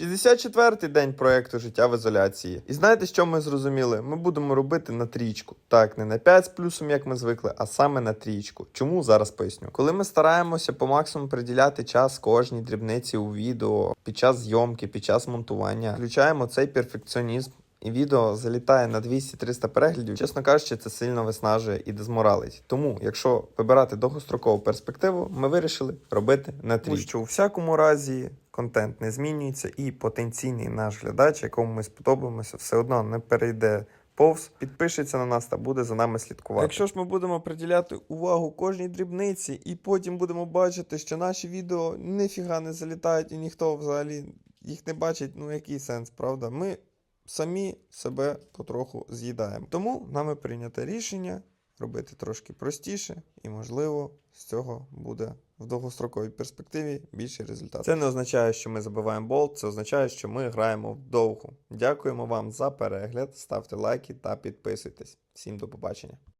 64-й день проекту життя в ізоляції. І знаєте, що ми зрозуміли? Ми будемо робити на трічку. Так, не на 5 з плюсом, як ми звикли, а саме на трічку. Чому зараз поясню? Коли ми стараємося по максимуму приділяти час кожній дрібниці у відео під час зйомки, під час монтування, включаємо цей перфекціонізм. І відео залітає на 200-300 переглядів, чесно кажучи, це сильно виснажує і дезморалить. Тому, якщо вибирати довгострокову перспективу, ми вирішили робити на трійку. що у всякому разі контент не змінюється, і потенційний наш глядач, якому ми сподобаємося, все одно не перейде повз, підпишеться на нас та буде за нами слідкувати. Якщо ж ми будемо приділяти увагу кожній дрібниці, і потім будемо бачити, що наші відео ніфіга не залітають, і ніхто взагалі їх не бачить, ну який сенс, правда? Ми самі себе потроху з'їдаємо. Тому нами прийнято рішення робити трошки простіше, і, можливо, з цього буде в довгостроковій перспективі більший результат. Це не означає, що ми забиваємо болт, це означає, що ми граємо вдовго. Дякуємо вам за перегляд, ставте лайки та підписуйтесь. Всім до побачення.